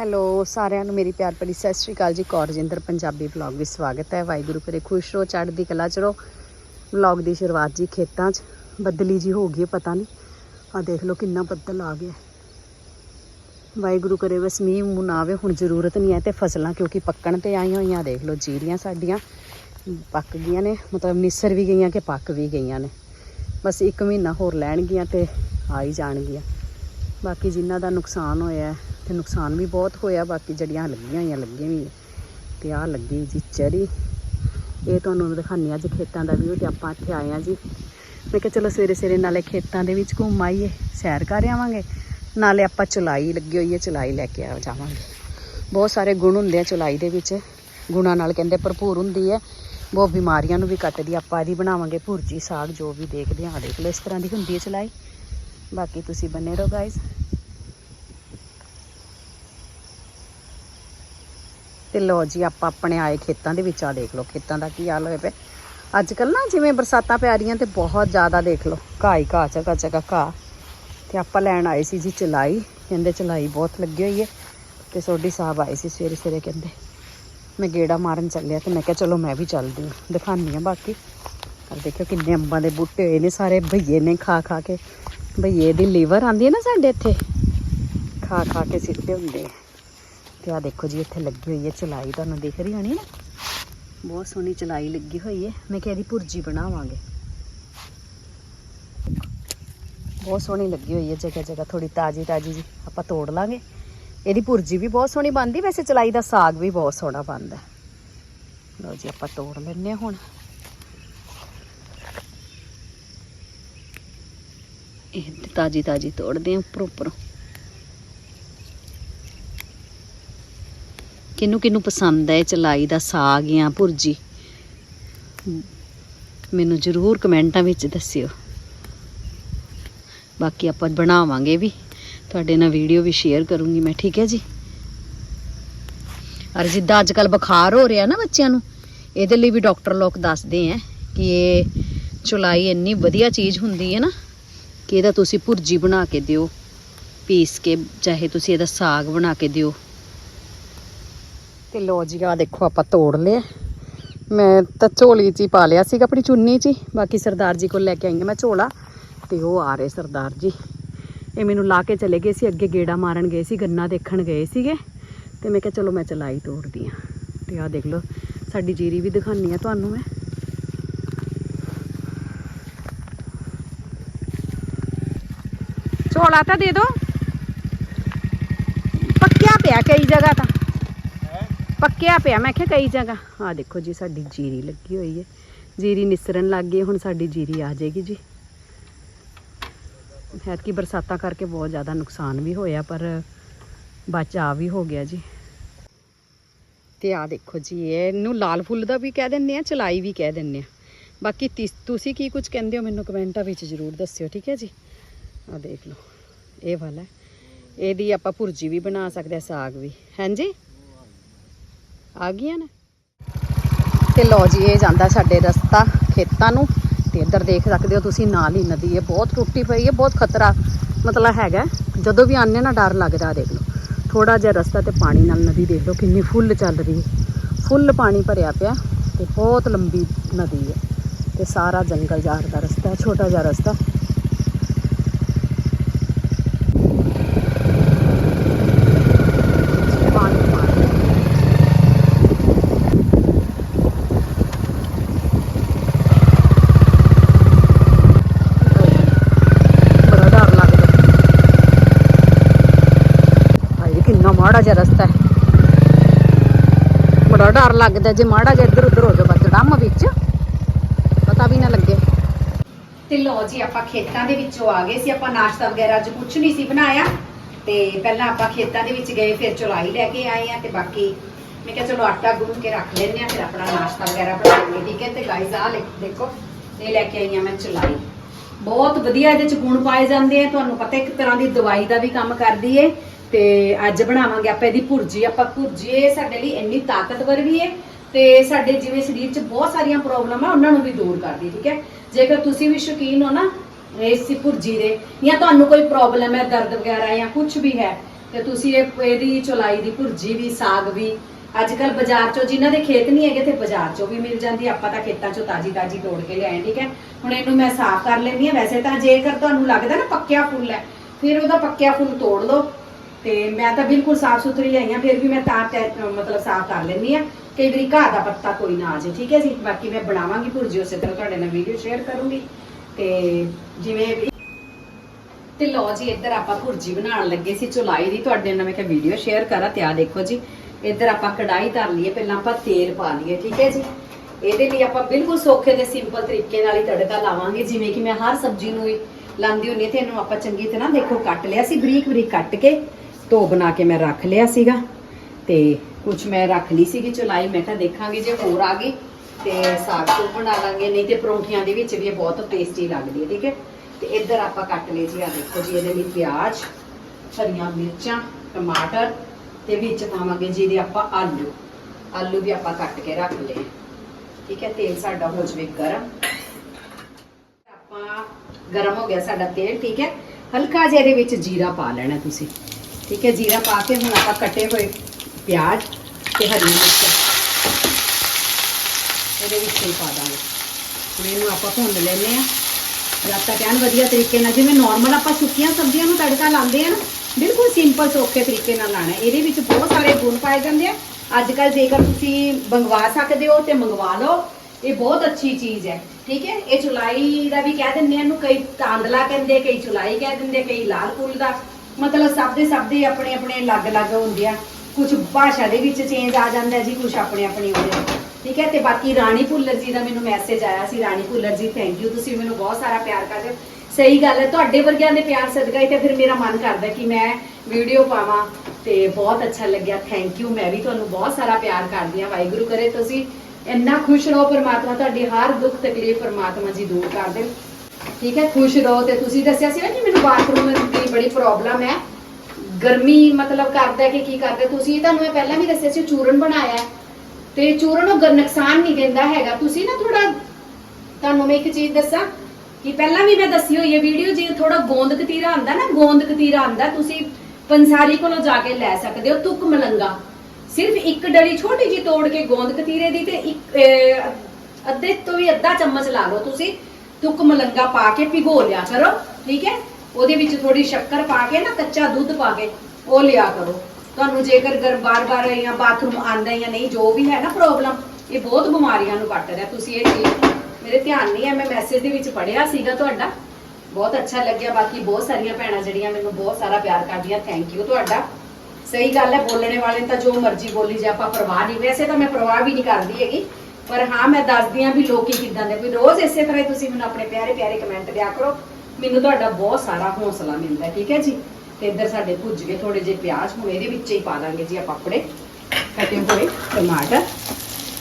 Hello, ਸਾਰਿਆਂ ਨੂੰ ਮੇਰੀ ਪਿਆਰ ਭਰੀ ਸਤਿ ਸ਼੍ਰੀ ਅਕਾਲ ਜੀ। ਕੌਰਜਿੰਦਰ ਪੰਜਾਬੀ ਵਲੌਗ ਵਿੱਚ ਸਵਾਗਤ ਹੈ। ਵਾਹਿਗੁਰੂ ਕਰੇ ਖੁਸ਼ ਰਹੋ, ਚੜ੍ਹਦੀ ਕਲਾ ਚ ਰਹੋ। ਵਲੌਗ ਦੀ ਸ਼ੁਰੂਆਤ ਜੀ ਖੇਤਾਂ 'ਚ। ਬੱਦਲੀ ਜੀ ਹੋ ਗਈ ਪਤਾ ਨਹੀਂ। ਆ ਦੇਖ ਲਓ ਕਿੰਨਾ ਬੱਦਲ ਆ ਗਿਆ ਵਾਹਿਗੁਰੂ ਕਰੇ ਬਸ ਮੀਂਹ ਮੂੰਹ ਨਾ ਆਵੇ, ਹੁਣ ਜ਼ਰੂਰਤ ਨਹੀਂ ਹੈ ਤੇ ਫਸਲਾਂ ਕਿਉਂਕਿ ਪੱਕਣ ਤੇ ਆਈਆਂ ਹੋਈਆਂ, ਦੇਖ ਲਓ ਜੀਰੀਆਂ ਸਾਡੀਆਂ ਪੱਕ ਗਈਆਂ ਨੇ। ਮਤਲਬ ਨਿਸਰ ਵੀ ਗਈਆਂ ਕਿ ਪੱਕ ਵੀ ਗਈਆਂ ਨੇ। ਬਸ ਇੱਕ ਮਹੀਨਾ ਹੋਰ ਲੈਣਗੀਆਂ ਤੇ ਆ ਹੀ ਜਾਣਗੀਆਂ। ਬਾਕੀ ਜਿਨ੍ਹਾਂ ਦਾ ਨੁਕਸਾਨ ਹੋਇਆ ਤੇ ਨੁਕਸਾਨ ਵੀ ਬਹੁਤ ਹੋਇਆ, ਬਾਕੀ ਜੜੀਆਂ ਲੱਗੀਆਂ ਹੋਈਆਂ ਲੱਗੀਆਂ ਵੀ ਹੈ। ਤੇ ਆ ਲੱਗੀ ਜੀ ਚਰੀ। ਇਹ ਤੁਹਾਨੂੰ ਦਿਖਾਉਂਦੀ ਹਾਂ ਅੱਜ ਖੇਤਾਂ ਦਾ ਵੀਊ ਤੇ ਆਪਾਂ ਇੱਥੇ ਆਏ ਆ ਜੀ। ਮੈਂ ਕਿਹਾ ਚਲੋ ਸਵੇਰੇ ਸਵੇਰੇ ਨਾਲੇ ਖੇਤਾਂ ਦੇ ਵਿੱਚ ਘੁੰਮ ਆਈਏ, ਸੈਰ ਕਰ ਆਵਾਂਗੇ। ਨਾਲੇ ਆਪਾਂ ਚੁਲਾਈ ਲੱਗੀ ਹੋਈ ਹੈ, ਚੁਲਾਈ ਲੈ ਕੇ ਆ ਜਾਵਾਂਗੇ। ਬਹੁਤ ਸਾਰੇ ਗੁਣ ਹੁੰਦੇ ਆ ਚੁਲਾਈ ਦੇ ਵਿੱਚ। ਗੁਣਾਂ ਨਾਲ ਕਹਿੰਦੇ ਭਰਪੂਰ ਹੁੰਦੀ ਹੈ। ਬਹੁਤ ਬਿਮਾਰੀਆਂ ਨੂੰ ਵੀ ਕੱਟਦੀ ਆਪਾਂ ਇਹਦੀ ਬਣਾਵਾਂਗੇ ਭੁਰਜੀ ਸਾਗ, ਜੋ ਵੀ ਦੇਖਦੇ ਹਾਂ ਦੇਖ ਲਓ, ਇਸ ਤਰ੍ਹਾਂ ਦੀ ਹੁੰਦੀ ਹੈ ਚੁਲਾਈ। ਬਾਕੀ ਤੁਸੀਂ ਬਨੇ ਰਹੋ ਗਾਇਜ਼ ਤੇ ਲੋ ਜੀ, ਆਪਾਂ ਆਪਣੇ ਆਏ ਖੇਤਾਂ ਦੇ ਵਿੱਚ ਆ ਦੇਖ ਲਓ, ਖੇਤਾਂ ਦਾ ਕੀ ਹਾਲ ਹੋਇਆ ਪਿਆ। ਅੱਜ ਕੱਲ ਨਾ ਜਿਵੇਂ ਬਰਸਾਤਾਂ ਪੈ ਰਹੀਆਂ ਤੇ ਬਹੁਤ ਜ਼ਿਆਦਾ ਦੇਖ ਲਓ, ਘਾਹ ਹੀ ਘਾਹ ਚਕਾ ਚਕਾ ਘਾਹ। ਤੇ ਆਪਾਂ ਲੈਣ ਆਏ ਸੀ ਜੀ ਚਲਾਈ, ਕਹਿੰਦੇ ਚਲਾਈ ਬਹੁਤ ਲੱਗੀ ਹੋਈ ਹੈ। ਤੇ ਸੋਢੀ ਸਾਹਿਬ ਆਏ ਸੀ ਸਵੇਰੇ ਸਵੇਰੇ ਕਹਿੰਦੇ, ਮੈਂ ਗੇੜਾ ਮਾਰਨ ਚੱਲਿਆ ਤੇ ਮੈਂ ਕਿਹਾ ਚਲੋ ਮੈਂ ਵੀ ਚੱਲਦੀ ਹਾਂ, ਦਿਖਾਉਂਦੀ ਹਾਂ ਬਾਕੀ। ਆ ਦੇਖਿਓ ਕਿੰਨੇ ਅੰਬਾਂ ਦੇ ਬੂਟੇ ਹੋਏ ਨੇ, ਸਾਰੇ ਭਈਏ ਨੇ ਖਾ ਖਾ ਕੇ। ਭਈਏ ਦੀ ਲੀਵਰ ਆਂਦੀ ਹੈ ਨਾ ਸਾਡੇ ਇੱਥੇ, ਖਾ ਖਾ ਕੇ ਸਿੱਟੇ ਹੁੰਦੇ ਆ। ਤੇ ਆ ਦੇਖੋ ਜੀ, ਇੱਥੇ ਲੱਗੀ ਹੋਈ ਹੈ ਚਲਾਈ, ਤੁਹਾਨੂੰ ਦਿਖ ਰਹੀ ਹੋਣੀ ਨਾ? ਬਹੁਤ ਸੋਹਣੀ ਚਲਾਈ ਲੱਗੀ ਹੋਈ ਹੈ। ਮੈਂ ਕਿਹਾ ਇਹਦੀ ਭੁਰਜੀ ਬਣਾਵਾਂਗੇ। ਬਹੁਤ ਸੋਹਣੀ ਲੱਗੀ ਹੋਈ ਹੈ ਜਗ੍ਹਾ ਜਗ੍ਹਾ ਥੋੜੀ ਤਾਜੀ ਤਾਜੀ ਜੀ, ਆਪਾਂ ਤੋੜ ਲਾਂਗੇ। ਇਹਦੀ ਭੁਰਜੀ ਵੀ ਬਹੁਤ ਸੋਹਣੀ ਬਣਦੀ, ਵੈਸੇ ਚਲਾਈ ਦਾ ਸਾਗ ਵੀ ਬਹੁਤ ਸੋਹਣਾ ਬਣਦਾ ਲਓ ਜੀ, ਆਪਾਂ ਤੋੜ ਲੈਂਦੇ ਹਾਂ ਹੁਣ। ਇਹ ਤਾਜੀ ਤਾਜੀ ਤੋੜਦੇ ਆ ਉੱਪਰੋਂ ਉੱਪਰੋਂ। ਕਿਹਨੂੰ ਕਿਹਨੂੰ ਪਸੰਦ ਹੈ, ਇਹ ਚਲਾਈ ਦਾ ਸਾਗ ਜਾਂ ਭੁਰਜੀ? ਮੈਨੂੰ ਜ਼ਰੂਰ ਕਮੈਂਟਾਂ ਵਿੱਚ ਦੱਸਿਓ। ਬਾਕੀ ਆਪਾਂ ਬਣਾਵਾਂਗੇ ਵੀ। ਤੁਹਾਡੇ ਨਾਲ ਵੀਡੀਓ ਵੀ ਸ਼ੇਅਰ ਕਰੂੰਗੀ ਮੈਂ, ਠੀਕ ਹੈ ਜੀ? ਅਰ ਜਿੱਦਾਂ ਅੱਜ ਕੱਲ ਬੁਖਾਰ ਹੋ ਰਿਹਾ ਨਾ ਬੱਚਿਆਂ ਨੂੰ, ਇਹਦੇ ਲਈ ਵੀ ਡਾਕਟਰ ਲੋਕ ਦੱਸਦੇ ਆ ਕਿ ਇਹ ਚੁਲਾਈ ਇੰਨੀ ਵਧੀਆ ਚੀਜ਼ ਹੁੰਦੀ ਹੈ ਨਾ ਕਿ ਇਹਦਾ ਤੁਸੀਂ ਭੁਰਜੀ ਬਣਾ ਕੇ ਦਿਓ, ਪੀਸ ਕੇ, ਚਾਹੇ ਤੁਸੀਂ ਇਹਦਾ ਸਾਗ ਬਣਾ ਕੇ ਦਿਓ। ਤੇ ਲੋ ਜੀ ਆ ਦੇਖੋ ਆਪਾਂ ਤੋੜ ਲਏ। ਮੈਂ ਤਾਂ ਝੋਲੀ 'ਚ ਹੀ ਪਾ ਲਿਆ ਸੀਗਾ, ਆਪਣੀ ਚੁੰਨੀ 'ਚ ਹੀ। ਬਾਕੀ ਸਰਦਾਰ ਜੀ ਕੋਲ ਲੈ ਕੇ ਆਈ ਹਾਂ ਮੈਂ ਝੋਲਾ, ਤੇ ਉਹ ਆ ਰਹੇ ਸਰਦਾਰ ਜੀ। ਇਹ ਮੈਨੂੰ ਲਾ ਕੇ ਚਲੇ ਗਏ ਸੀ, ਅੱਗੇ ਗੇੜਾ ਮਾਰਨ ਗਏ ਸੀ, ਗੰਨਾ ਦੇਖਣ ਗਏ ਸੀਗੇ। ਤੇ ਮੈਂ ਕਿਹਾ ਚਲੋ ਮੈਂ ਚਲਾਈ ਤੋੜਦੀ ਆ ਤੇ ਆ ਦੇਖ ਲਓ, ਸਾਡੀ ਜੀਰੀ ਵੀ ਦਿਖਾਨੀ ਆ ਤੁਹਾਨੂੰ ਮੈਂ। ਝੋਲਾ ਤਾਂ ਦੇ ਦੋ। ਪੱਕਿਆ ਪਿਆ ਕਈ ਜਗ੍ਹਾ ਤਾਂ। ਪੱਕਿਆ ਪਿਆ। ਮੈਂ ਕਿਹਾ ਕਈ ਜਗ੍ਹਾ। ਆ ਦੇਖੋ ਜੀ, ਸਾਡੀ ਜੀਰੀ ਲੱਗੀ ਹੋਈ ਹੈ। ਜੀਰੀ ਨਿਸਰਨ ਲੱਗ ਗਈ, ਹੁਣ ਸਾਡੀ ਜੀਰੀ ਆ ਜਾਏਗੀ ਜੀ। ਖੈਰ ਕਿ ਬਰਸਾਤਾਂ ਕਰਕੇ ਬਹੁਤ ਜ਼ਿਆਦਾ ਨੁਕਸਾਨ ਵੀ ਹੋਇਆ, ਪਰ ਬਚਾ ਵੀ ਹੋ ਗਿਆ ਜੀ। ਤੇ ਆ ਦੇਖੋ ਜੀ, ਇਹਨੂੰ ਲਾਲ ਫੁੱਲ ਦਾ ਵੀ ਕਹਿ ਦਿੰਦੇ ਆ ਚਲਾਈ ਵੀ ਕਹਿ ਦਿੰਦੇ ਆ ਬਾਕੀ ਤਿਸ- ਤੁਸੀਂ ਕੀ ਕੁਝ ਕਹਿੰਦੇ ਹੋ ਮੈਨੂੰ ਕਮੈਂਟਾਂ ਵਿੱਚ ਜ਼ਰੂਰ ਦੱਸਿਓ, ਠੀਕ ਹੈ ਜੀ? ਆ ਦੇਖ ਲਓ, ਇਹ ਵਾਲਾ। ਹੈ। ਇਹਦੀ ਆਪਾਂ ਭੁਰਜੀ ਵੀ ਬਣਾ ਸਕਦੇ ਆ ਸਾਗ ਵੀ। ਹਾਂਜੀ ਆ ਗਈਆਂ ਨੇ। ਤੇ ਲੋ ਜੀ, ਇਹ ਜਾਂਦਾ ਸਾਡੇ ਰਸਤਾ ਖੇਤਾਂ ਨੂੰ। ਤੇ ਇੱਧਰ ਦੇਖ ਸਕਦੇ ਹੋ ਤੁਸੀਂ ਨਾਲ ਹੀ ਨਦੀ ਹੈ। ਬਹੁਤ ਟੁੱਟੀ ਪਈ ਹੈ, ਬਹੁਤ ਖਤਰਾ ਮਤਲਬ ਹੈਗਾ। ਜਦੋਂ ਵੀ ਆਨੇ ਨਾ, ਡਰ ਲੱਗਦਾ ਦੇਖ ਲਓ। ਥੋੜਾ ਜਿਹਾ ਰਸਤਾ ਤੇ ਪਾਣੀ ਨਾਲ ਨਦੀ ਦੇਖ ਲਓ, ਕਿੰਨੀ ਫੁੱਲ ਚੱਲ ਰਹੀ ਹੈ। ਫੁੱਲ ਪਾਣੀ ਭਰਿਆ ਪਿਆ ਤੇ ਬਹੁਤ ਲੰਬੀ ਨਦੀ ਹੈ। ਤੇ ਸਾਰਾ ਜੰਗਲ ਜਾਰ ਦਾ ਰਸਤਾ ਛੋਟਾ ਜਿਹਾ ਰਸਤਾ ਪਾਣੀ ਪਾਣੀ ਬੜਾ ਡਰ ਲੱਗਦਾ ਹਾਏ ਕਿੰਨਾ ਮਾੜਾ ਜਿਹਾ ਰਸਤਾ ਹੈ। ਬੜਾ ਡਰ ਲੱਗਦਾ, ਜੇ ਮਾੜਾ ਜਿਹਾ ਇੱਧਰ ਉੱਧਰ ਹੋ ਜਾ ਬਸ ਡੰਮ ਵਿੱਚ। ਪਤਾ ਵੀ ਨਾ ਲੱਗੇ। ਤੇ ਲੋ ਜੀ, ਆਪਾਂ ਖੇਤਾਂ ਦੇ ਵਿੱਚੋਂ ਆ ਗਏ ਸੀ। ਆਪਾਂ ਨਾਸ਼ਤਾ ਵਗੈਰਾ ਅੱਜ ਕੁਝ ਨਹੀਂ ਸੀ ਬਣਾਇਆ। ਤੇ ਪਹਿਲਾਂ ਆਪਾਂ ਖੇਤਾਂ ਦੇ ਵਿੱਚ ਗਏ, ਫਿਰ ਚੁਲਾਈ ਲੈ ਕੇ ਆਏ ਆ ਤੇ ਬਾਕੀ ਮੈਂ ਕਿਹਾ ਚਲੋ ਆਟਾ ਗੁੰਨ ਕੇ ਰੱਖ ਲੈਂਦੇ ਆ, ਫਿਰ ਆਪਣਾ ਨਾਸ਼ਤਾ ਵਗੈਰਾ ਬਣਾਵਾਂਗੇ ਠੀਕ ਹੈ, ਤੇ ਗਾਇਜ਼ ਆ ਦੇਖੋ, ਇਹ ਲੈ ਕੇ ਆਈ ਆ ਮੈਂ ਚੁਲਾਈ। ਬਹੁਤ ਵਧੀਆ ਇਹਦੇ ਚ ਗੁਣ ਪਾਏ ਜਾਂਦੇ ਆ। ਤੁਹਾਨੂੰ ਪਤਾ ਇੱਕ ਤਰ੍ਹਾਂ ਦੀ ਦਵਾਈ ਦਾ ਵੀ ਕੰਮ ਕਰਦੀ ਏ। ਤੇ ਅੱਜ ਬਣਾਵਾਂਗੇ ਆਪਾਂ ਇਹਦੀ ਭੁਰਜੀ। ਆਪਾਂ ਭੁਰਜੀ, ਇਹ ਸਾਡੇ ਲਈ ਇੰਨੀ ਤਾਕਤਵਰ ਵੀ ਹੈ ਤੇ ਸਾਡੇ ਜਿਵੇਂ ਸਰੀਰ 'ਚ ਬਹੁਤ ਸਾਰੀਆਂ ਪ੍ਰੋਬਲਮਾਂ ਉਹਨਾਂ ਨੂੰ ਵੀ ਦੂਰ ਕਰਦੀ, ਠੀਕ ਹੈ? ਜੇਕਰ ਤੁਸੀਂ ਵੀ ਸ਼ੌਕੀਨ ਹੋ ਨਾ ਇਸ ਭੁਰਜੀ ਦੇ ਜਾਂ ਤੁਹਾਨੂੰ ਕੋਈ ਪ੍ਰੋਬਲਮ ਹੈ, ਦਰਦ ਵਗੈਰਾ ਜਾਂ ਕੁਝ ਵੀ ਹੈ, ਤੇ ਤੁਸੀਂ ਇਹ ਇਹਦੀ ਚੁਲਾਈ ਦੀ ਭੁਰਜੀ ਵੀ, ਸਾਗ ਵੀ ਅੱਜ ਕੱਲ ਬਾਜ਼ਾਰ ਚੋਂ ਜਿਨ੍ਹਾਂ ਦੇ ਖੇਤ ਨਹੀਂ ਹੈਗੇ ਤੇ ਬਾਜ਼ਾਰ ਚੋਂ ਵੀ ਮਿਲ ਜਾਂਦੀ, ਆਪਾਂ ਤਾਂ ਖੇਤਾਂ ਚੋਂ ਤਾਜੀ ਤਾਜੀ ਤੋੜ ਕੇ ਲਿਆਏ, ਠੀਕ ਹੈ? ਹੁਣ ਇਹਨੂੰ ਮੈਂ ਸਾਫ਼ ਕਰ ਲੈਂਦੀ ਹਾਂ। ਵੈਸੇ ਤਾਂ ਜੇਕਰ ਤੁਹਾਨੂੰ ਲੱਗਦਾ ਨਾ ਪੱਕਿਆ ਫੁੱਲ ਹੈ, ਫਿਰ ਉਹਦਾ ਪੱਕਿਆ ਫੁੱਲ ਤੋੜ ਲਓ। ਤੇ ਮੈਂ ਤਾਂ ਬਿਲਕੁਲ ਸਾਫ਼ ਸੁਥਰੀ ਆਈ ਹਾਂ, ਫਿਰ ਵੀ ਮੈਂ ਤਾਂ ਮਤਲਬ ਸਾਫ਼ ਕਰ ਲੈਂਦੀ ਆ ਕਈ ਵਾਰੀ ਘਾਹ ਦਾ ਪੱਤਾ ਕੋਈ ਨਾ ਆ ਜਾਏ, ਠੀਕ ਹੈ ਜੀ? ਬਾਕੀ ਮੈਂ ਬਣਾਵਾਂਗੀ ਭੁਰਜੀ, ਉਸੇ ਤਰ੍ਹਾਂ ਤੁਹਾਡੇ ਨਾਲ ਵੀਡੀਓ ਸ਼ੇਅਰ ਕਰੂੰਗੀ। ਤੇ ਜਿਵੇਂ ਤੇ ਲਓ ਜੀ, ਇੱਧਰ ਆਪਾਂ ਭੁਰਜੀ ਬਣਾਉਣ ਲੱਗੇ ਸੀ ਚੁਲਾਈ ਦੀ, ਤੁਹਾਡੇ ਨਾਲ ਮੈਂ ਕਿਹਾ ਵੀਡੀਓ ਸ਼ੇਅਰ ਕਰਾਂ ਤੇ ਆ ਦੇਖੋ ਜੀ। ਇੱਧਰ ਆਪਾਂ ਕੜਾਈ ਧਰ ਲਈਏ, ਪਹਿਲਾਂ ਆਪਾਂ ਤੇਲ ਪਾ ਲਈਏ, ਠੀਕ ਹੈ ਜੀ? ਇਹਦੇ ਲਈ ਆਪਾਂ ਬਿਲਕੁਲ ਸੌਖੇ ਤੇ ਸਿੰਪਲ ਤਰੀਕੇ ਨਾਲ ਹੀ ਤੜਕਾ ਲਾਵਾਂਗੇ, ਜਿਵੇਂ ਕਿ ਮੈਂ ਹਰ ਸਬਜ਼ੀ ਨੂੰ ਹੀ ਲਾਉਂਦੀ ਹੁੰਦੀ ਹਾਂ ਤੇ ਇਹਨੂੰ ਆਪਾਂ ਚੰਗੀ ਤਰ੍ਹਾਂ ਦੇਖੋ ਕੱਟ ਲਿਆ ਸੀ ਬਰੀਕ ਬਰੀਕ ਕੱਟ ਕੇ। ਧੋ ਬਣਾ ਕੇ ਮੈਂ ਰੱਖ ਲਿਆ ਸੀਗਾ ਤੇ ਕੁਝ ਮੈਂ ਰੱਖ ਲਈ ਸੀਗੀ ਚੁਲਾਈ। ਮੈਂ ਕਿਹਾ ਦੇਖਾਂਗੇ ਜੇ ਹੋਰ ਆ ਗਈ ਤੇ ਸਾਗ ਸੂਗ ਬਣਾ ਲਾਂਗੇ, ਨਹੀਂ ਤੇ ਪਰੌਂਠੀਆਂ ਦੇ ਵਿੱਚ ਵੀ ਇਹ ਬਹੁਤ ਟੇਸਟੀ ਲੱਗਦੀ ਹੈ, ਠੀਕ ਹੈ? ਤੇ ਇੱਧਰ ਆਪਾਂ ਕੱਟ ਲਏ ਜੀ ਆ ਦੇਖੋ ਜੀ, ਇਹਦੇ ਲਈ ਪਿਆਜ਼, ਹਰੀਆਂ ਮਿਰਚਾਂ, ਟਮਾਟਰ ਤੇ ਵਿੱਚ ਪਾਵਾਂਗੇ ਜਿਹਦੇ ਆਪਾਂ ਆਲੂ। ਆਲੂ ਵੀ ਆਪਾਂ ਕੱਟ ਕੇ ਰੱਖ ਲਏ ਠੀਕ ਹੈ? ਤੇਲ ਸਾਡਾ ਹੋ ਜਵੇ ਗਰਮ। ਆਪਾਂ ਗਰਮ ਹੋ ਗਿਆ ਸਾਡਾ ਤੇਲ, ਠੀਕ ਹੈ? ਹਲਕਾ ਜਿਹਾ ਇਹਦੇ ਵਿੱਚ ਜੀਰਾ ਪਾ ਲੈਣਾ ਤੁਸੀਂ। ਠੀਕ ਹੈ, ਜੀਰਾ ਪਾ ਕੇ ਹੁਣ ਆਪਾਂ ਕੱਟੇ ਹੋਏ ਪਿਆਜ਼ ਤੇ ਹਰੀ ਮਿਰਚ। ਇਹਦੇ ਵਿੱਚ ਹੀ ਪਾ ਦਾਂਗੇ। ਹੁਣ ਇਹਨੂੰ ਆਪਾਂ ਭੁੰਨ ਲੈਂਦੇ ਆ ਜਦ ਕਹਿਣ ਵਧੀਆ ਤਰੀਕੇ ਨਾਲ, ਜਿਵੇਂ ਨਾਰਮਲ ਆਪਾਂ ਸੁੱਕੀਆਂ ਸਬਜ਼ੀਆਂ ਨੂੰ ਤੜਕਾ ਲਾਉਂਦੇ ਆ ਨਾ, ਬਿਲਕੁਲ ਸਿੰਪਲ ਸੌਖੇ ਤਰੀਕੇ ਨਾਲ ਲਾਣਾ ਇਹਦੇ ਵਿੱਚ ਬਹੁਤ ਸਾਰੇ ਗੁਣ ਪਾਏ ਜਾਂਦੇ ਆ। ਅੱਜ ਕੱਲ ਜੇਕਰ ਤੁਸੀਂ ਮੰਗਵਾ ਸਕਦੇ ਹੋ ਤੇ ਮੰਗਵਾ ਲਓ। ਇਹ ਬਹੁਤ ਅੱਛੀ ਚੀਜ਼ ਹੈ, ਠੀਕ ਹੈ? ਇਹ ਚੁਲਾਈ ਦਾ ਵੀ ਕਹਿ ਦਿੰਦੇ ਆ ਇਹਨੂੰ, ਕਈ ਤਾਂਦਲਾ ਕਹਿੰਦੇ, ਕਈ ਚੁਲਾਈ ਕਹਿ ਦਿੰਦੇ, ਕਈ ਲਾਲ ਫੁੱਲ ਦਾ। ਮਤਲਬ ਸਭ ਦੇ ਸਭ ਦੇ ਆਪਣੇ ਆਪਣੇ ਅਲੱਗ-ਅਲੱਗ ਹੁੰਦੇ ਆ। ਕੁਝ ਭਾਸ਼ਾ ਦੇ ਵਿੱਚ ਚੇਂਜ ਆ ਜਾਂਦਾ ਜੀ ਕੁਝ ਆਪਣੇ ਆਪਣੇ ਹੁੰਦੇ ਠੀਕ ਹੈ, ਤੇ ਬਾਕੀ ਰਾਣੀ ਭੁੱਲਰ ਜੀ ਦਾ ਮੈਨੂੰ ਮੈਸੇਜ ਆਇਆ ਸੀ, ਰਾਣੀ ਭੁੱਲਰ ਜੀ ਥੈਂਕ ਯੂ ਤੁਸੀਂ ਮੈਨੂੰ ਬਹੁਤ ਸਾਰਾ ਪਿਆਰ ਕਰਦੇ ਹੋ। ਸਹੀ ਗੱਲ ਹੈ, ਤੁਹਾਡੇ ਵਰਗਿਆਂ ਦੇ ਪਿਆਰ ਸਦਕਾ ਹੀ ਤੇ ਫਿਰ ਮੇਰਾ ਮਨ ਕਰਦਾ ਕਿ ਮੈਂ ਵੀਡੀਓ ਪਾਵਾਂ ਤੇ ਬਹੁਤ ਅੱਛਾ ਲੱਗਿਆ। ਥੈਂਕ ਯੂ ਮੈਂ ਵੀ ਤੁਹਾਨੂੰ ਬਹੁਤ ਸਾਰਾ ਪਿਆਰ ਕਰਦੀ ਹਾਂ, ਵਾਹਿਗੁਰੂ ਕਰੇ ਤੁਸੀਂ ਇੰਨਾ ਖੁਸ਼ ਰਹੋ, ਪਰਮਾਤਮਾ ਤੁਹਾਡੀ ਹਰ ਦੁੱਖ ਤਕਲੀਫ ਪਰਮਾਤਮਾ ਜੀ ਦੂਰ ਕਰ ਦੇਣ। ਠੀਕ ਹੈ, ਖੁਸ਼ ਰਹੋ ਤੇ ਤੁਸੀਂ ਦੱਸਿਆ ਸੀ ਨਾ ਕਿ ਮੈਨੂੰ ਬਾਥਰੂਮ ਦੀ ਬੜੀ ਪ੍ਰੋਬਲਮ ਹੈ। ਗਰਮੀ ਮਤਲਬ ਕਰਦਾ ਕਿ ਕੀ ਕਰਦਾ? ਤੁਸੀਂ ਤੁਹਾਨੂੰ ਮੈਂ ਪਹਿਲਾਂ ਵੀ ਦੱਸਿਆ ਸੀ, ਚੂਰਨ ਬਣਾਇਆ ਤੇ ਚੂਰਨ ਉਹ ਗ- ਨੁਕਸਾਨ ਨਹੀਂ ਦਿੰਦਾ ਹੈਗਾ। ਤੁਸੀਂ ਨਾ ਥੋੜਾ ਤੁਹਾਨੂੰ ਮੈਂ ਇੱਕ ਚੀਜ਼ ਦੱਸਾਂ ਕਿ ਪਹਿਲਾਂ ਵੀ ਮੈਂ ਦੱਸੀ ਹੋਈ ਹੈ ਵੀਡੀਓ, ਜੇ ਥੋੜਾ ਗੋਂਦ ਕਤੀਰਾ ਆਂਦਾ ਨਾ, ਗੋਂਦ ਕਤੀਰਾ ਆਂਦਾ ਤੁਸੀਂ ਪੰਸਾਰੀ ਕੋਲੋਂ ਜਾ ਕੇ ਲੈ ਸਕਦੇ ਹੋ, ਤੁਕ ਮਲੰਗਾ। ਸਿਰਫ ਇੱਕ ਡਲੀ ਛੋਟੀ ਜੀ ਤੋੜ ਕੇ ਗੋਂਦ ਕਤੀਰੇ ਦੀ ਤੇ ਇੱਕ ਅੱਧੇ ਤੋਂ ਵੀ ਅੱਧਾ ਚਮਚ ਲਾ ਲਓ ਤੁਸੀਂ। ਤੁਕ ਮਲੰਗਾ ਪਾ ਕੇ ਭਿਗੋ ਲਿਆ ਕਰੋ, ਠੀਕ ਹੈ? ਉਹਦੇ ਵਿੱਚ ਥੋੜੀ ਸ਼ੱਕਰ ਪਾ ਕੇ ਨਾ ਕੱਚਾ ਦੁੱਧ ਪਾ ਕੇ, ਉਹ ਲਿਆ ਕਰੋ। ਤੁਹਾਨੂੰ ਜੇਕਰ ਗਰ, ਬਾਰ-ਬਾਰ ਜਾਂ ਬਾਥਰੂਮ ਆਂਦਾ ਜਾਂ ਨਹੀਂ, ਜੋ ਵੀ ਹੈ ਨਾ ਪ੍ਰੋਬਲਮ, ਇਹ ਬਹੁਤ ਬਿਮਾਰੀਆਂ ਨੂੰ ਕੱਟ ਰਿਹਾ। ਤੁਸੀਂ ਇਹ ਚੀਜ਼, ਮੇਰੇ ਧਿਆਨ ਨਹੀਂ ਹੈ, ਮੈਂ ਮੈਸੇਜ ਦੇ ਵਿੱਚ ਪੜਿਆ ਸੀਗਾ ਤੁਹਾਡਾ। ਬਹੁਤ ਅੱਛਾ ਲੱਗਿਆ, ਬਾਕੀ ਬਹੁਤ ਸਾਰੀਆਂ ਭੈਣਾਂ ਜਿਹੜੀਆਂ ਮੈਨੂੰ ਬਹੁਤ ਸਾਰਾ ਪਿਆਰ ਕਰਦੀਆਂ। ਥੈਂਕ ਯੂ ਤੁਹਾਡਾ। ਸਹੀ ਗੱਲ ਹੈ, ਬੋਲਣੇ ਵਾਲੇ ਤਾਂ ਜੋ ਮਰਜ਼ੀ ਬੋਲੀ ਜੇ ਆਪਾਂ ਪਰਵਾਹ ਨਹੀਂ। ਵੈਸੇ ਤਾਂ ਮੈਂ ਪਰਵਾਹ ਵੀ ਨਹੀਂ ਕਰਦੀ ਹੈਗੀ, ਪਰ ਹਾਂ, ਮੈਂ ਦੱਸਦੀ ਹਾਂ ਵੀ ਲੋਕੀ ਕਿਦਾਂ ਦੇ। ਵੀ ਰੋਜ਼ ਇਸੇ ਤਰ੍ਹਾਂ ਹੀ ਤੁਸੀਂ ਮੈਨੂੰ ਆਪਣੇ ਪਿਆਰੇ ਪਿਆਰੇ ਕਮੈਂਟ ਦਿਆ ਕਰੋ। ਮੈਨੂੰ ਤੁਹਾਡਾ ਬਹੁਤ ਸਾਰਾ ਹੌਸਲਾ ਮਿਲਦਾ ਠੀਕ ਹੈ ਜੀ? ਤੇ ਇੱਧਰ ਸਾਡੇ ਭੁੱਜ ਗਏ ਥੋੜੇ ਜਿਹੇ ਪਿਆਜ਼ ਹੁਣ ਇਹਦੇ ਵਿੱਚ ਹੀ ਪਾ ਦਾਂਗੇ ਜੀ ਆਪਾਂ ਆਪਣੇ ਕੱਟੇ ਹੋਏ ਟਮਾਟਰ।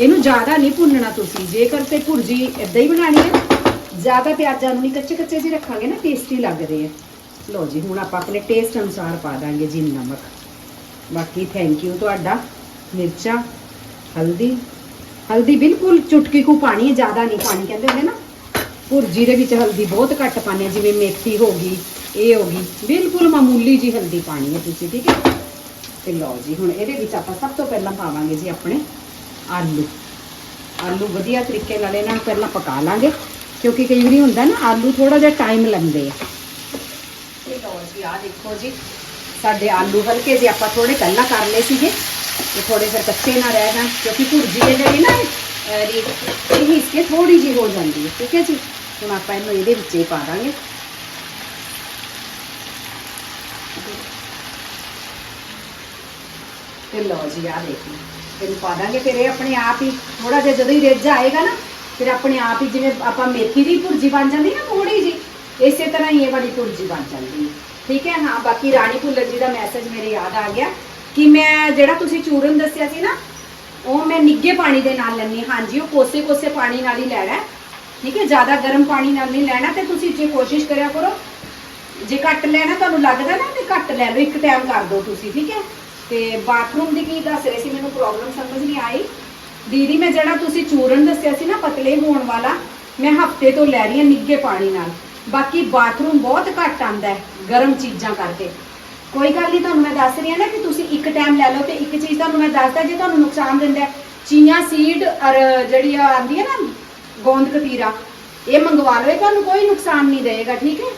ਇਹਨੂੰ ਜ਼ਿਆਦਾ ਨਹੀਂ ਭੁੰਨਣਾ ਤੁਸੀਂ, ਜੇਕਰ ਤੇ ਭੁਰਜੀ ਇਦਾਂ ਹੀ ਬਣਾਣੀ ਹੈ, ਜ਼ਿਆਦਾ ਪਿਆਜ਼ਾਂ ਨੂੰ ਨਹੀਂ ਕੱਚੇ ਕੱਚੇ ਜਿਹੇ ਰੱਖਾਂਗੇ ਨਾ ਟੇਸਟੀ ਲੱਗਦੇ ਆ। ਲਓ ਜੀ, ਹੁਣ ਆਪਾਂ ਆਪਣੇ ਟੇਸਟ ਅਨੁਸਾਰ ਪਾ ਦਾਂਗੇ ਜੀ ਨਮਕ। ਬਾਕੀ ਥੈਂਕ ਯੂ ਤੁਹਾਡਾ, ਮਿਰਚਾਂ, ਹਲਦੀ। ਹਲਦੀ ਬਿਲਕੁਲ ਚੁਟਕੀ ਕੁ ਪਾਣੀ ਜ਼ਿਆਦਾ ਨਹੀਂ ਪਾਣੀ ਕਹਿੰਦੇ ਹੁੰਦੇ ਨਾ। ਭੁਰਜੀ ਦੇ ਵਿੱਚ ਹਲਦੀ ਬਹੁਤ ਘੱਟ ਪਾਣੀ ਹੈ, ਜਿਵੇਂ ਮੇਥੀ ਹੋ ਗਈ, ਇਹ ਹੋ ਗਈ। ਬਿਲਕੁਲ ਮਾਮੂਲੀ ਜੀ ਹਲਦੀ ਪਾਣੀ ਹੈ ਤੁਸੀਂ, ਠੀਕ ਹੈ? ਤੇ ਲਓ ਜੀ, ਹੁਣ ਇਹਦੇ ਵਿੱਚ ਆਪਾਂ ਸਭ ਤੋਂ ਪਹਿਲਾਂ ਪਾਵਾਂਗੇ ਜੀ ਆਪਣੇ ਆਲੂ। ਆਲੂ ਵਧੀਆ ਤਰੀਕੇ ਨਾਲ ਇਹਨਾਂ ਨੂੰ ਪਹਿਲਾਂ ਪਕਾ ਲਾਂਗੇ, ਕਿਉਂਕਿ ਕਈ ਵਾਰੀ ਹੁੰਦਾ ਨਾ, ਆਲੂ ਥੋੜਾ ਜਿਹਾ ਟਾਈਮ ਲੈਂਦੇ ਆ। ਤੇ ਲਓ ਜੀ ਆ ਦੇਖੋ ਜੀ, ਸਾਡੇ ਆਲੂ ਹਲਕੇ ਜੇ ਆਪਾਂ ਥੋੜੇ ਪਹਿਲਾਂ ਕਰ ਲਏ ਸੀਗੇ, ਤੇ ਥੋੜੇ ਫਿਰ ਕੱਚੇ ਨਾ ਰਹਿ ਜਾਣ ਕਿਉਂਕਿ ਭੁਰਜੀ ਹੈ ਜਿਹੜੀ ਨਾ ਇਹ ਇਹ ਹਿੱਸੇ ਥੋੜੀ ਜਿਹੀ ਹੋ ਜਾਂਦੀ ਹੈ, ਠੀਕ ਹੈ ਜੀ? ਹੁਣ ਆਪਾਂ ਇਹਨੂੰ ਇਹਦੇ ਵਿੱਚ ਹੀ ਪਾ ਦਾਂਗੇ। ਤੇ ਲਓ ਜੀ ਆ ਦੇਖੋ। ਇਹਨੂੰ ਪਾ ਦਾਂਗੇ, ਫਿਰ ਇਹ ਆਪਣੇ ਆਪ ਹੀ ਥੋੜਾ ਜਿਹਾ ਜਦੋਂ ਹੀ ਰਿੱਝ ਆਏਗਾ ਨਾ, ਫਿਰ ਆਪਣੇ ਆਪ ਹੀ ਜਿਵੇਂ ਆਪਾਂ ਮੇਥੀ ਦੀ ਭੁਰਜੀ ਬਣ ਜਾਂਦੀ ਨਾ ਥੋੜੀ ਜੀ ਇਸੇ ਤਰ੍ਹਾਂ ਹੀ ਇਹ ਵਾਲੀ ਭੁਰਜੀ ਬਣ ਜਾਂਦੀ ਹੈ। ਠੀਕ ਹੈ, ਹਾਂ, ਬਾਕੀ ਰਾਣੀ ਭੁੱਲਰ ਜੀ ਦਾ ਮੈਸੇਜ ਮੇਰੇ ਯਾਦ ਆ ਗਿਆ ਕਿ ਮੈਂ ਜਿਹੜਾ ਤੁਸੀਂ ਚੂਰਨ ਦੱਸਿਆ ਸੀ ਨਾ, ਉਹ ਮੈਂ ਨਿੱਗੇ ਪਾਣੀ ਦੇ ਨਾਲ ਲੈਣੀ ਹਾਂਜੀ, ਉਹ ਕੋਸੇ ਕੋਸੇ ਪਾਣੀ ਨਾਲ ਹੀ ਲੈਣਾ ਠੀਕ ਹੈ, ਜ਼ਿਆਦਾ ਗਰਮ ਪਾਣੀ ਨਾਲ ਨਹੀਂ ਲੈਣਾ ਤੇ ਤੁਸੀਂ ਜੇ ਕੋਸ਼ਿਸ਼ ਕਰਿਆ ਕਰੋ, ਜੇ ਘੱਟ ਲੈਣਾ ਤੁਹਾਨੂੰ ਲੱਗਦਾ ਨਾ ਤੇ ਘੱਟ ਲੈ ਲਓ, ਇੱਕ ਟਾਈਮ ਕਰ ਦਿਓ ਤੁਸੀਂ, ਠੀਕ ਹੈ। ਤੇ ਬਾਥਰੂਮ ਦੀ ਕੀ ਦੱਸ ਰਹੇ ਸੀ, ਮੈਨੂੰ ਪ੍ਰੋਬਲਮ ਸਮਝ ਨਹੀਂ ਆਈ। ਦੀਦੀ, ਮੈਂ ਜਿਹੜਾ ਤੁਸੀਂ ਚੂਰਨ ਦੱਸਿਆ ਸੀ ਨਾ, ਪਤਲੇ ਹੋਣ ਵਾਲਾ, ਮੈਂ ਹਫ਼ਤੇ ਤੋਂ ਲੈ ਰਹੀ ਹਾਂ ਨਿੱਗੇ ਪਾਣੀ ਨਾਲ। ਬਾਕੀ ਬਾਥਰੂਮ ਬਹੁਤ ਘੱਟ ਆਂਦਾ ਹੈ, ਗਰਮ ਚੀਜ਼ਾਂ ਕਰਕੇ। ਕੋਈ ਗੱਲ ਨਹੀਂ, ਤੁਹਾਨੂੰ ਮੈਂ ਦੱਸ ਰਹੀ ਹਾਂ ਨਾ ਕਿ ਤੁਸੀਂ ਇੱਕ ਟਾਈਮ ਲੈ ਲਓ ਤੇ ਇੱਕ ਚੀਜ਼ ਤੁਹਾਨੂੰ ਮੈਂ ਦੱਸਦਾ, ਜੇ ਤੁਹਾਨੂੰ ਨੁਕਸਾਨ ਦਿੰਦਾ ਚੀਆਂ ਸੀਡ ਔਰ ਜਿਹੜੀ ਆ ਆਂਦੀ ਹੈ ਨਾ ਗੋਂਦ ਕਤੀਰਾ। ਇਹ ਮੰਗਵਾ ਲਓ ਤੁਹਾਨੂੰ ਕੋਈ ਨੁਕਸਾਨ ਨਹੀਂ ਦੇਗਾ ਠੀਕ ਹੈ?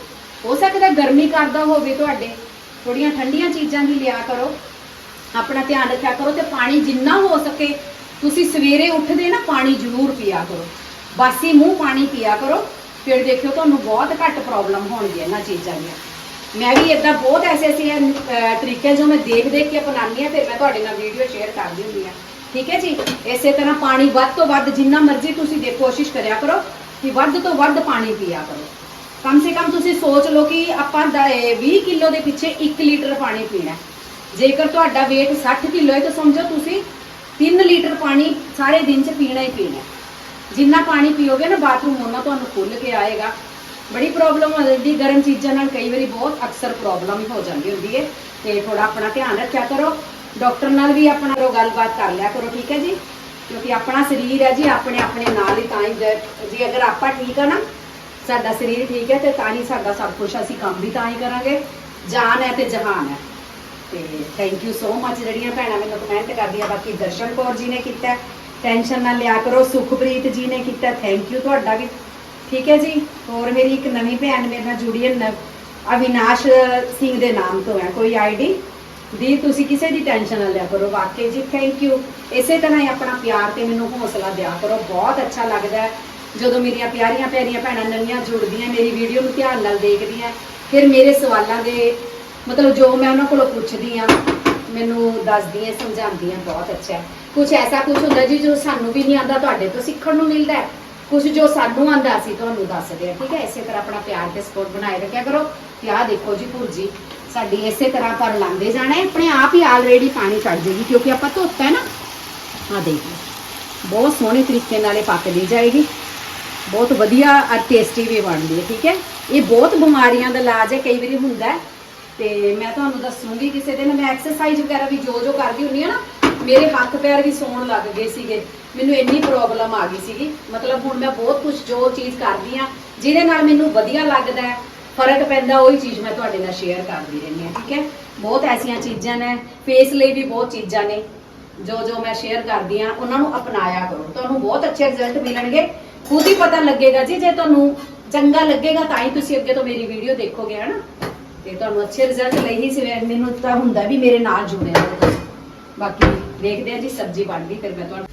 ਹੋ ਸਕਦਾ ਗਰਮੀ ਕਰਦਾ ਹੋਵੇ ਤੁਹਾਡੇ। ਥੋੜੀਆਂ ਠੰਡੀਆਂ ਚੀਜ਼ਾਂ ਵੀ ਲਿਆ ਕਰੋ। ਆਪਣਾ ਧਿਆਨ ਰੱਖਿਆ ਕਰੋ ਤੇ ਪਾਣੀ ਜਿੰਨਾ ਹੋ ਸਕੇ, ਤੁਸੀਂ ਸਵੇਰੇ ਉੱਠਦੇ ਨਾ, ਪਾਣੀ ਜ਼ਰੂਰ ਪੀਆ ਕਰੋ। ਬਾਸੀ ਮੂੰਹ ਪਾਣੀ ਪੀਆ ਕਰੋ, ਫਿਰ ਦੇਖਿਓ ਤੁਹਾਨੂੰ ਬਹੁਤ ਘੱਟ ਪ੍ਰੋਬਲਮ ਹੋਣਗੀਆਂ ਇਹਨਾਂ ਚੀਜ਼ਾਂ ਦੀਆਂ। ਮੈਂ ਵੀ ਇਦਾਂ ਬਹੁਤ ਐਸੇ ਐਸੇ ਤਰੀਕੇ ਜੋ ਮੈਂ ਦੇਖ ਦੇਖ ਕੇ ਅਪਣਾਉਂਦੀ ਹਾਂ, ਫਿਰ ਮੈਂ ਤੁਹਾਡੇ ਨਾਲ ਵੀਡੀਓ ਸ਼ੇਅਰ ਕਰਦੀ ਹੁੰਦੀ ਹਾਂ। ਠੀਕ ਹੈ ਜੀ? ਇਸੇ ਤਰ੍ਹਾਂ ਪਾਣੀ ਵੱਧ ਤੋਂ ਵੱਧ ਜਿੰਨਾ ਮਰਜ਼ੀ ਤੁਸੀਂ ਦੇ ਕੋਸ਼ਿਸ਼ ਕਰਿਆ ਕਰੋ ਕਿ ਵੱਧ ਤੋਂ ਵੱਧ ਪਾਣੀ ਪੀਆ ਕਰੋ। ਕਮ ਸੇ ਕਮ ਤੁਸੀਂ ਸੋਚ ਲਓ ਕਿ ਆਪਾਂ ਦਾ- ਇਹ 20 ਕਿਲੋ ਦੇ ਪਿੱਛੇ 1 ਲੀਟਰ ਪਾਣੀ ਪੀਣਾ। ਜੇਕਰ ਤੁਹਾਡਾ weight 60 ਕਿਲੋ ਹੈ ਤਾਂ ਸਮਝੋ ਤੁਸੀਂ 3 ਲੀਟਰ ਪਾਣੀ ਸਾਰੇ ਦਿਨ 'ਚ ਪੀਣਾ ਹੀ ਪੀਣਾ ਜਿੰਨਾ ਪਾਣੀ ਪੀਓਗੇ ਨਾ ਬਾਥਰੂਮ ਉਹਨਾਂ ਤੁਹਾਨੂੰ ਖੁੱਲ ਕੇ ਆਏਗਾ। ਬੜੀ ਪ੍ਰੋਬਲਮ ਹੋ ਜਾਂਦੀ ਗਰਮ ਚੀਜ਼ਾਂ ਨਾਲ ਕਈ ਵਾਰੀ ਬਹੁਤ ਅਕਸਰ ਪ੍ਰੋਬਲਮ ਹੋ ਜਾਂਦੀ ਹੁੰਦੀ ਹੈ। ਤੇ ਥੋੜਾ ਆਪਣਾ ਧਿਆਨ ਰੱਖਿਆ ਕਰੋ। ਡਾਕਟਰ ਨਾਲ ਵੀ ਆਪਣਾ ਕਰੋ ਗੱਲਬਾਤ ਕਰ ਲਿਆ ਕਰੋ, ਠੀਕ ਹੈ ਜੀ? ਕਿਉਂਕਿ ਆਪਣਾ ਸਰੀਰ ਹੈ ਜੀ, ਆਪਣੇ ਆਪਣੇ ਨਾਲ ਹੀ ਤਾਂ ਹੀ ਜ- ਜੀ ਅਗਰ ਆਪਾਂ ਠੀਕ ਆ ਨਾ, ਸਾਡਾ ਸਰੀਰ ਠੀਕ ਹੈ ਤੇ ਤਾਂ ਹੀ ਸਾਡਾ ਸਭ ਕੁਝ ਅਸੀਂ ਕੰਮ ਵੀ ਤਾਂ ਹੀ ਕਰਾਂਗੇ। ਜਾਨ ਹੈ ਤੇ ਜਹਾਨ ਹੈ। ਤੇ ਥੈਂਕ ਯੂ ਸੋ ਮਚ ਜਿਹੜੀਆਂ ਭੈਣਾਂ ਮੈਨੂੰ ਕਮੈਂਟ ਕਰਦੀਆਂ, ਬਾਕੀ ਦਰਸ਼ਨ ਕੌਰ ਜੀ ਨੇ ਕੀਤਾ ਟੈਨਸ਼ਨ ਨਾ ਲਿਆ ਕਰੋ, ਸੁਖਪ੍ਰੀਤ ਜੀ ਨੇ ਕੀਤਾ ਥੈਂਕ ਯੂ ਤੁਹਾਡਾ ਵੀ। ਠੀਕ ਹੈ ਜੀ? ਹੋਰ ਮੇਰੀ ਇੱਕ ਨਵੀਂ ਭੈਣ, ਮੇਰੇ ਨਾਲ ਜੁੜੀ ਹੈ ਅਵਿਨਾਸ਼ ਸਿੰਘ ਦੇ ਨਾਮ ਤੋਂ ਹੈ। ਕੋਈ ਆਈਡੀ ਦੀ ਤੁਸੀਂ ਕਿਸੇ ਦੀ ਟੈਨਸ਼ਨ ਨਾ ਲਿਆ ਕਰੋ, ਵਾਕਈ ਜੀ ਥੈਂਕ ਯੂ ਇਸੇ ਤਰ੍ਹਾਂ ਹੀ ਆਪਣਾ ਪਿਆਰ ਤੇ ਮੈਨੂੰ ਹੌਸਲਾ ਦਿਆ ਕਰੋ, ਬਹੁਤ ਅੱਛਾ ਲੱਗਦਾ ਜਦੋਂ ਮੇਰੀਆਂ ਪਿਆਰੀਆਂ ਪਿਆਰੀਆਂ ਭੈਣਾਂ ਨਵੀਆਂ ਜੁੜਦੀਆਂ, ਮੇਰੀ ਵੀਡੀਓ ਨੂੰ ਧਿਆਨ ਨਾਲ ਦੇਖਦੀਆਂ, ਫਿਰ ਮੇਰੇ ਸਵਾਲਾਂ ਦੇ ਮਤਲਬ ਜੋ ਮੈਂ ਉਹਨਾਂ ਕੋਲੋਂ ਪੁੱਛਦੀ ਆ ਮੈਨੂੰ ਦੱਸਦੀਆਂ, ਸਮਝਾਉਂਦੀਆਂ, ਬਹੁਤ ਅੱਛਾ ਹੈ। ਕੁਝ ਐਸਾ ਕੁਝ ਹੁੰਦਾ ਜੀ ਜੋ ਸਾਨੂੰ ਵੀ ਨਹੀਂ ਆਉਂਦਾ, ਤੁਹਾਡੇ ਤੋਂ ਸਿੱਖਣ ਨੂੰ ਮਿਲਦਾ ਹੈ। ਕੁਝ ਜੋ ਸਾਨੂੰ ਆਉਂਦਾ, ਅਸੀਂ ਤੁਹਾਨੂੰ ਦੱਸਦੇ ਆ ਠੀਕ ਹੈ? ਇਸੇ ਤਰ੍ਹਾਂ ਆਪਣਾ ਪਿਆਰ ਤੇ ਸਪੋਰਟ ਬਣਾਏ ਰੱਖਿਆ ਕਰੋ। ਤੇ ਆਹ ਦੇਖੋ ਜੀ, ਭੁਰਜੀ ਸਾਡੀ ਇਸੇ ਤਰ੍ਹਾਂ ਪਰ ਲਾਂਦੇ ਜਾਣਾ ਹੈ। ਆਪਣੇ ਆਪ ਹੀ ਆਲਰੇਡੀ ਪਾਣੀ ਕੱਢ ਜੇਗੀ ਕਿਉਂਕਿ ਆਪਾਂ ਧੋਤਾ ਹੈ ਨਾ। ਆਹ ਦੇਖੋ ਬਹੁਤ ਸੋਹਣੇ ਤਰੀਕੇ ਨਾਲ ਇਹ ਪੱਕਦੀ ਜਾਏਗੀ। ਬਹੁਤ ਵਧੀਆ ਔਰ ਟੇਸਟੀ ਵੀ ਬਣਦੀ ਹੈ, ਠੀਕ ਹੈ। ਇਹ ਬਹੁਤ ਬਿਮਾਰੀਆਂ ਦਾ ਇਲਾਜ ਹੈ, ਕਈ ਵਾਰੀ ਹੁੰਦਾ ਹੈ। ਤੇ ਮੈਂ ਤੁਹਾਨੂੰ ਦੱਸੂਗੀ ਕਿਸੇ ਦਿਨ, ਮੈਂ ਐਕਸਰਸਾਈਜ਼ ਵਗੈਰਾ ਵੀ ਜੋ ਜੋ ਕਰਦੀ ਹੁੰਦੀ ਆ ਨਾ, ਮੇਰੇ ਹੱਥ ਪੈਰ ਵੀ ਸੌਣ ਲੱਗ ਗਏ ਸੀਗੇ। ਮੈਨੂੰ ਇੰਨੀ ਪ੍ਰੋਬਲਮ ਆ ਗਈ ਸੀਗੀ। ਮਤਲਬ ਹੁਣ ਮੈਂ ਬਹੁਤ ਕੁਝ ਜੋ ਚੀਜ਼ ਕਰਦੀ ਆ ਜਿਹਦੇ ਨਾਲ ਮੈਨੂੰ ਵਧੀਆ ਲੱਗਦਾ ਹੈ। ਫ਼ਰਕ ਪੈਂਦਾ, ਉਹੀ ਚੀਜ਼ ਮੈਂ ਤੁਹਾਡੇ ਨਾਲ ਸ਼ੇਅਰ ਕਰਦੀ ਰਹਿੰਦੀ ਹਾਂ, ਠੀਕ ਹੈ? ਬਹੁਤ ਐਸੀਆਂ ਚੀਜ਼ਾਂ ਨੇ ਫੇਸ ਲਈ ਵੀ ਬਹੁਤ ਚੀਜ਼ਾਂ ਨੇ, ਜੋ ਜੋ ਮੈਂ ਸ਼ੇਅਰ ਕਰਦੀ ਆ ਉਹਨਾਂ ਨੂੰ ਅਪਣਾਇਆ ਕਰੋ। ਤੁਹਾਨੂੰ ਬਹੁਤ ਅੱਛੇ ਰਿਜ਼ਲਟ ਮਿਲਣਗੇ। ਖੁਦ ਹੀ ਪਤਾ ਲੱਗੇਗਾ ਜੀ, ਜੇ ਤੁਹਾਨੂੰ ਚੰਗਾ ਲੱਗੇਗਾ, ਤਾਂ ਹੀ ਤੁਸੀਂ ਅੱਗੇ ਤੋਂ ਮੇਰੀ ਵੀਡੀਓ ਦੇਖੋਗੇ, ਹਨਾ? ਤੇ ਤੁਹਾਨੂੰ ਅੱਛੇ ਰਿਜ਼ਲਟ ਲਈ ਹੀ ਸਿਵੇ ਮੈਨੂੰ ਤਾਂ ਹੁੰਦਾ ਵੀ ਮੇਰੇ ਨਾਲ ਜੁੜੇ ਰਹੋ ਬਾਕੀ ਦੇਖਦੇ ਆ ਜੀ, ਸਬਜ਼ੀ ਬਣ ਗਈ, ਫਿਰ ਮੈਂ ਤੁਹਾਨੂੰ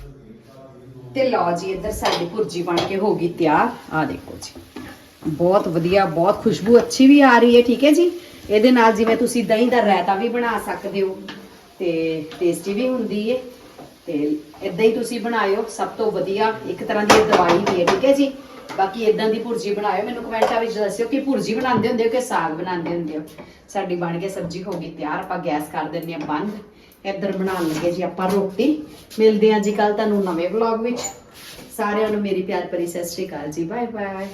ਤੇ ਲਓ ਜੀ, ਇੱਧਰ ਸਾਡੀ ਭੁਰਜੀ ਬਣ ਕੇ ਹੋ ਗਈ ਤਿਆਰ। ਆ ਦੇਖੋ ਜੀ। ਬਹੁਤ ਵਧੀਆ, ਬਹੁਤ ਖੁਸ਼ਬੂ ਅੱਛੀ ਵੀ ਆ ਰਹੀ ਹੈ, ਠੀਕ ਹੈ ਜੀ? ਇਹਦੇ ਨਾਲ ਜਿਵੇਂ ਤੁਸੀਂ ਦਹੀਂ ਦਾ ਰਾਇਤਾ ਵੀ ਬਣਾ ਸਕਦੇ ਹੋ, ਤੇ ਟੇਸਟੀ ਵੀ ਹੁੰਦੀ ਹੈ। ਤੇ ਇਦਾਂ ਹੀ ਤੁਸੀਂ ਬਣਾਇਓ, ਸਭ ਤੋਂ ਵਧੀਆ ਇੱਕ ਤਰ੍ਹਾਂ ਦੀ ਦਵਾਈ ਵੀ ਹੈ, ਠੀਕ ਹੈ ਜੀ? ਬਾਕੀ ਇਦਾਂ ਦੀ ਭੁਰਜੀ ਬਣਾਇਓ, ਮੈਨੂੰ ਕਮੈਂਟਾਂ ਵਿੱਚ ਦੱਸਿਓ ਕਿ ਭੁਰਜੀ ਬਣਾਉਂਦੇ ਹੁੰਦੇ ਹੋ ਕਿ ਸਾਗ ਬਣਾਉਂਦੇ ਹੁੰਦੇ ਹੋ? ਸਾਡੀ ਬਣ ਕੇ ਸਬਜ਼ੀ ਹੋ ਗਈ ਤਿਆਰ, ਆਪਾਂ ਗੈਸ ਕਰ ਦਿੰਦੇ ਹਾਂ ਬੰਦ। ਇੱਧਰ ਬਣਾਉਣ ਲੱਗੇ ਜੀ ਆਪਾਂ ਰੋਟੀ। ਮਿਲਦੇ ਹਾਂ ਜੀ ਕੱਲ ਤੁਹਾਨੂੰ ਨਵੇਂ ਵਲੌਗ ਵਿੱਚ। ਸਾਰਿਆਂ ਨੂੰ ਮੇਰੀ ਪਿਆਰ ਭਰੀ ਸਤਿ ਸ਼੍ਰੀ ਅਕਾਲ ਜੀ ਬਾਏ ਬਾਏ